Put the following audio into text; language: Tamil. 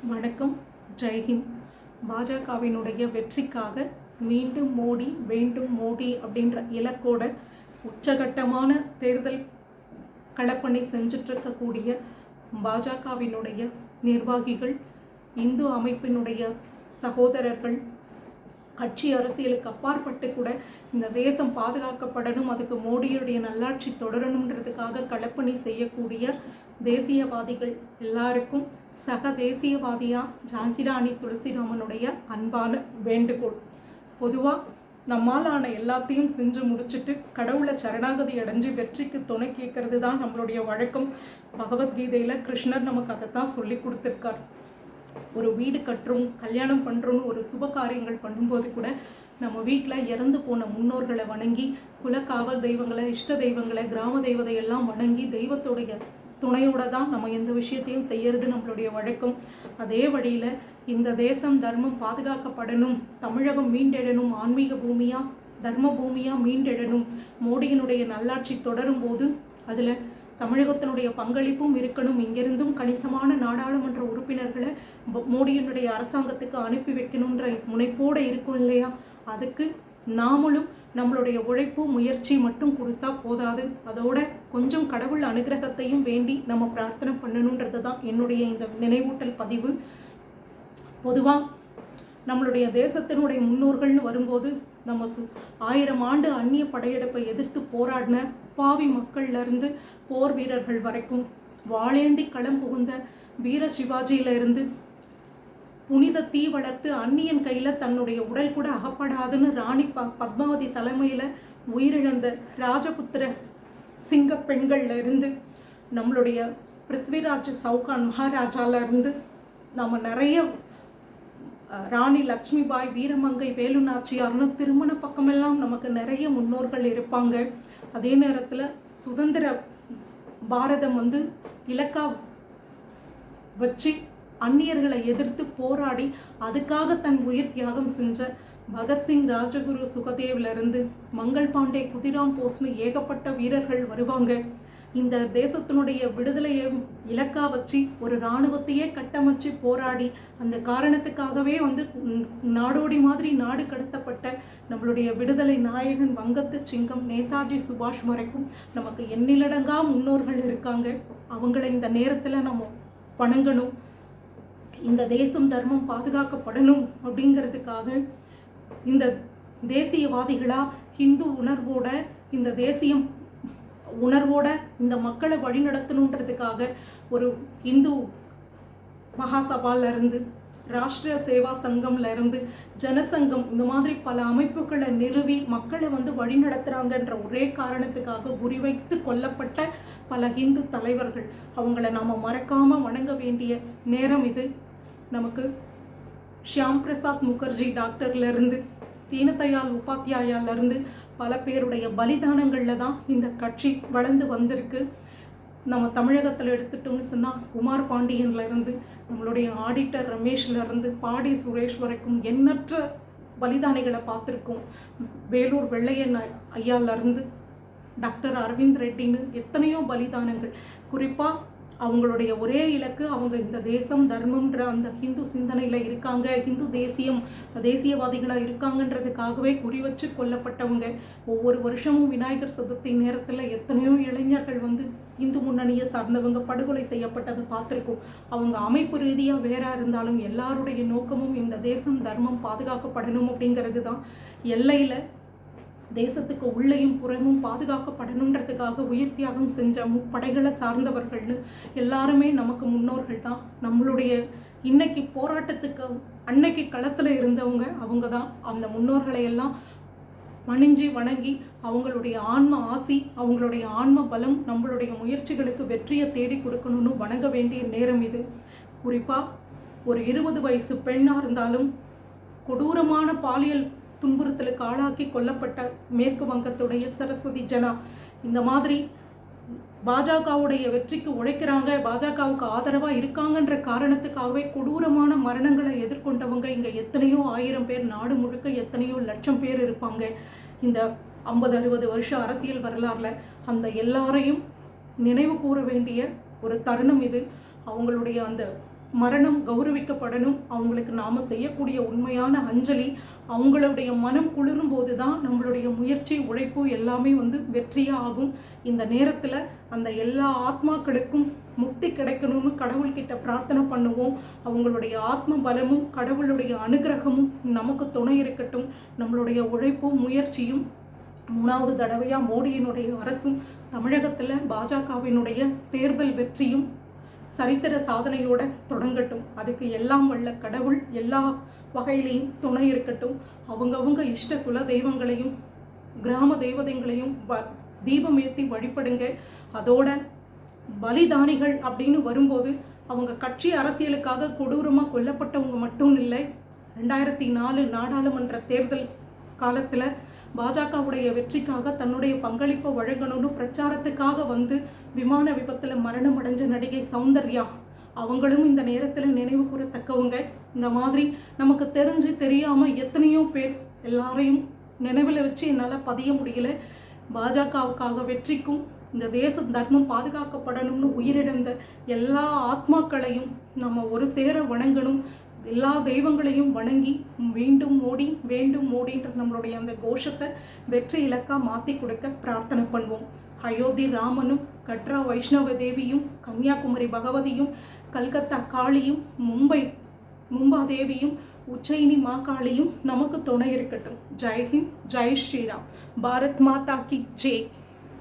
வணக்கம் ஜெய்ஹிந்த் பாஜகவினுடைய வெற்றிக்காக மீண்டும் மோடி வேண்டும் மோடி அப்படின்ற இலக்கோட உச்சகட்டமான தேர்தல் களப்பணி செஞ்சிட்ருக்கக்கூடிய பாஜகவினுடைய நிர்வாகிகள் இந்து அமைப்பினுடைய சகோதரர்கள் கட்சி அரசியலுக்கு அப்பாற்பட்டு கூட இந்த தேசம் பாதுகாக்கப்படணும் அதுக்கு மோடியுடைய நல்லாட்சி தொடரணுன்றதுக்காக களப்பணி செய்யக்கூடிய தேசியவாதிகள் எல்லாருக்கும் சக தேசியவாதியா ஜான்சிராணி துளசிராமனுடைய அன்பான வேண்டுகோள். பொதுவாக நம்மாலான எல்லாத்தையும் செஞ்சு முடிச்சுட்டு கடவுளை சரணாகதி அடைஞ்சு வெற்றிக்கு துணை கேட்கறது தான் நம்மளுடைய வழக்கம். பகவத்கீதையில் கிருஷ்ணர் நமக்கு அதை தான் சொல்லி கொடுத்துருக்கார். ஒரு வீடு கட்டுறோம் கல்யாணம் பண்ணுறோம்னு ஒரு சுப காரியங்கள் பண்ணும்போது கூட நம்ம வீட்டில் இறந்து போன முன்னோர்களை வணங்கி குலக்காவல் தெய்வங்களை இஷ்ட தெய்வங்களை கிராம தெய்வதையெல்லாம் எல்லாம் வணங்கி தெய்வத்துடைய துணையோட தான் நம்ம எந்த விஷயத்தையும் செய்யறது நம்மளுடைய வழக்கம். அதே வழியில் இந்த தேசம் தர்மம் பாதுகாக்கப்படணும் தமிழகம் மீண்டெழணும் ஆன்மீக பூமியாக தர்ம பூமியாக மீண்டெழணும் மோடியினுடைய நல்லாட்சி தொடரும் போது அதில் தமிழகத்தினுடைய பங்களிப்பும் இருக்கணும். இங்கிருந்தும் கணிசமான நாடாளுமன்ற உறுப்பினர்களை மோடியினுடைய அரசாங்கத்துக்கு அனுப்பி வைக்கணுன்ற முனைப்போடு இருக்கும் இல்லையா? அதுக்கு நாமளும் நம்மளுடைய உழைப்பு முயற்சி மட்டும் கொடுத்தா போதாது. அதோட கொஞ்சம் கடவுள் அனுகிரகத்தையும் வேண்டி நம்ம பிரார்த்தனை பண்ணணுன்றது தான் என்னுடைய இந்த நினைவூட்டல் பதிவு. பொதுவாக நம்மளுடைய தேசத்தினுடைய முன்னோர்கள்னு வரும்போது நம்ம சு ஆயிரம் ஆண்டு அந்நிய படையெடுப்பை எதிர்த்து போராடின அப்பாவி மக்கள்ல இருந்து போர் வீரர்கள் வரைக்கும் வாழேந்தி களம் புகுந்த வீர சிவாஜியிலிருந்து புனித தீ வளர்த்து அந்நியன் கையில் தன்னுடைய உடல் கூட அகப்படாதுன்னு ராணி ப பத்மாவதி தலைமையில் உயிரிழந்த ராஜபுத்திர சிங்க பெண்கள்ல இருந்து நம்மளுடைய பிருத்விராஜ் சவுகான் மகாராஜால இருந்து நம்ம நிறைய ராணி லக்ஷ்மிபாய் வீரமங்கை வேலுநாச்சியார்னு திருமண பக்கமெல்லாம் நமக்கு நிறைய முன்னோர்கள் இருப்பாங்க. அதே நேரத்தில் சுதந்திர பாரதம் வந்து இலக்கா வச்சு அந்நியர்களை எதிர்த்து போராடி அதுக்காக தன் உயிர் தியாகம் செஞ்ச பகத்சிங் ராஜகுரு சுகதேவிலிருந்து மங்கள் பாண்டே குதிராம் போஸ்னு ஏகப்பட்ட வீரர்கள் வருவாங்க. இந்த தேசத்தினுடைய விடுதலையை இலக்கா வச்சு ஒரு இராணுவத்தையே கட்டமைச்சு போராடி அந்த காரணத்துக்காகவே வந்து நாடோடி மாதிரி நாடு கடத்தப்பட்ட நம்மளுடைய விடுதலை நாயகன் வங்கத்து சிங்கம் நேதாஜி சுபாஷ் வரைக்கும் நமக்கு எண்ணிலடங்கா முன்னோர்கள் இருக்காங்க. அவங்கள இந்த நேரத்தில் நம்ம வணங்கணும். இந்த தேசம் தர்மம் பாதுகாக்கப்படணும் அப்படிங்கிறதுக்காக இந்த தேசியவாதிகளாக ஹிந்து உணர்வோட இந்த தேசியம் உணர்வோட இந்த மக்களை வழிநடத்தணுன்றதுக்காக ஒரு இந்து மகாசபால இருந்து ராஷ்டிரிய சேவா சங்கம்ல இருந்து ஜனசங்கம் இந்த மாதிரி பல அமைப்புகளை நிறுவி மக்களை வந்து வழிநடத்துறாங்கன்ற ஒரே காரணத்துக்காக குறிவைத்து கொல்லப்பட்ட பல இந்து தலைவர்கள். அவங்கள நாம மறக்காம வணங்க வேண்டிய நேரம் இது. நமக்கு ஷியாம் பிரசாத் முகர்ஜி டாக்டர்ல இருந்து தீனதயாள் உபாத்தியாயாலருந்து பல பேருடைய பலிதானங்களில் தான் இந்த கட்சி வளர்ந்து வந்திருக்கு. நம்ம தமிழகத்தில் எடுத்துட்டோம்னு சொன்னால் குமார் பாண்டியன்லேருந்து நம்மளுடைய ஆடிட்டர் ரமேஷ்லேருந்து பாடி சுரேஷ் வரைக்கும் எண்ணற்ற பலிதானிகளை பார்த்துருக்கோம். வேலூர் வெள்ளையன் ஐயாலேருந்து டாக்டர் அரவிந்த் ரெட்டின்னு எத்தனையோ பலிதானங்கள். குறிப்பாக அவங்களுடைய ஒரே இலக்கு அவங்க இந்த தேசம் தர்மம்ன்ற அந்த ஹிந்து சிந்தனையில் இருக்காங்க. ஹிந்து தேசியம் தேசியவாதிகளாக இருக்காங்கன்றதுக்காகவே குறி வச்சு கொல்லப்பட்டவங்க. ஒவ்வொரு வருஷமும் விநாயகர் சதுர்த்தி நேரத்தில் எத்தனையோ இளைஞர்கள் வந்து இந்து முன்னணியை சார்ந்தவங்க படுகொலை செய்யப்பட்டதை பார்த்துருக்கோம். அவங்க அமைப்பு ரீதியாக வேறாக இருந்தாலும் எல்லாருடைய நோக்கமும் இந்த தேசம் தர்மம் பாதுகாக்கப்படணும் அப்படிங்கிறது தான் எல்லையில் தேசத்துக்கு உள்ளேயும் புறமும் பாதுகாக்கப்படணுன்றதுக்காக உயிர் தியாகம் செஞ்ச முப்படைகளை சார்ந்தவர்கள்னு எல்லாருமே நமக்கு முன்னோர்கள் தான். நம்மளுடைய இன்னைக்கு போராட்டத்துக்கு அன்னைக்கு களத்தில் இருந்தவங்க அவங்க தான். அந்த முன்னோர்களை எல்லாம் பணிஞ்சு வணங்கி அவங்களுடைய ஆன்ம ஆசி அவங்களுடைய ஆன்ம பலம் நம்மளுடைய முயற்சிகளுக்கு வெற்றியை தேடி கொடுக்கணும்னு வணங்க வேண்டிய நேரம் இது. குறிப்பாக ஒரு இருபது வயசு பெண்ணாக இருந்தாலும் கொடூரமான பாலியல் துன்புறுத்தலுக்கு ஆளாக்கி கொல்லப்பட்ட மேற்கு வங்கத்துடைய சரஸ்வதி ஜனா. இந்த மாதிரி பாஜகவுடைய வெற்றிக்கு உழைக்கிறாங்க பாஜகவுக்கு ஆதரவாக இருக்காங்கன்ற காரணத்துக்காகவே கொடூரமான மரணங்களை எதிர்கொண்டவங்க இங்கே எத்தனையோ ஆயிரம் பேர் நாடு முழுக்க எத்தனையோ லட்சம் பேர் இருப்பாங்க. இந்த ஐம்பது அறுபது வருஷம் அரசியல் வரலாறுல அந்த எல்லாரையும் நினைவு கூற வேண்டிய ஒரு தருணம் இது. அவங்களுடைய அந்த மரணம் கௌரவிக்கப்படணும். அவங்களுக்கு நாம் செய்யக்கூடிய உண்மையான அஞ்சலி அவங்களுடைய மனம் குளிரும் போது தான் நம்மளுடைய முயற்சி உழைப்பு எல்லாமே வந்து வெற்றியாக ஆகும். இந்த நேரத்தில் அந்த எல்லா ஆத்மாக்களுக்கும் முக்தி கிடைக்கணும்னு கடவுள்கிட்ட பிரார்த்தனை பண்ணுவோம். அவங்களுடைய ஆத்ம பலமும் கடவுளுடைய அனுகிரகமும் நமக்கு துணை இருக்கட்டும். நம்மளுடைய உழைப்பும் முயற்சியும் மூணாவது தடவையாக மோடியினுடைய அரசும் தமிழகத்தில் பாஜகவினுடைய தேர்தல் வெற்றியும் சரித்திர சாதனையோட தொடங்கட்டும். அதுக்கு எல்லாம் வல்ல கடவுள் எல்லா வகையிலையும் துணை இருக்கட்டும். அவங்கவுங்க இஷ்ட குல தெய்வங்களையும் கிராம தெய்வதைங்களையும் வ தீபம் ஏற்றி வழிபடுங்க. அதோட பலிதானிகள் அப்படின்னு வரும்போது அவங்க கட்சி அரசியலுக்காக கொடூரமாக கொல்லப்பட்டவங்க மட்டும் இல்லை. ரெண்டாயிரத்தி நாலு நாடாளுமன்ற தேர்தல் காலத்தில் பாஜகவுடைய வெற்றிக்காக தன்னுடைய பங்களிப்பை வழங்கணும்னு பிரச்சாரத்துக்காக வந்து விமான விபத்தில் மரணம் அடைஞ்ச நடிகை சௌந்தர்யா. அவங்களும் இந்த நேரத்தில் நினைவு கூறத்தக்கவங்க. இந்த மாதிரி நமக்கு தெரிஞ்சு தெரியாமல் எத்தனையோ பேர் எல்லாரையும் நினைவில் வச்சு என்னால் பதிய முடியல. பாஜகவுக்காக வெற்றிக்கும் இந்த தேச தர்மம் பாதுகாக்கப்படணும்னு உயிரிழந்த எல்லா ஆத்மாக்களையும் நம்ம ஒரு சேர வணங்கணும். எல்லா தெய்வங்களையும் வணங்கி மீண்டும் மோடி வேண்டும் மோடின்ற நம்மளுடைய அந்த கோஷத்தை வெற்றி இலக்காக மாற்றி கொடுக்க பிரார்த்தனை பண்ணுவோம். அயோத்தி ராமனும் கட்ரா வைஷ்ணவ தேவியும் கன்னியாகுமரி பகவதியும் கல்கத்தா காளியும் மும்பை மும்பா தேவியும் மா மாகாளியும் நமக்கு துணை இருக்கட்டும். ஜெய்ஹிந்த் ஜெய் ஸ்ரீராம். பாரத் மாதா கி ஜெய்.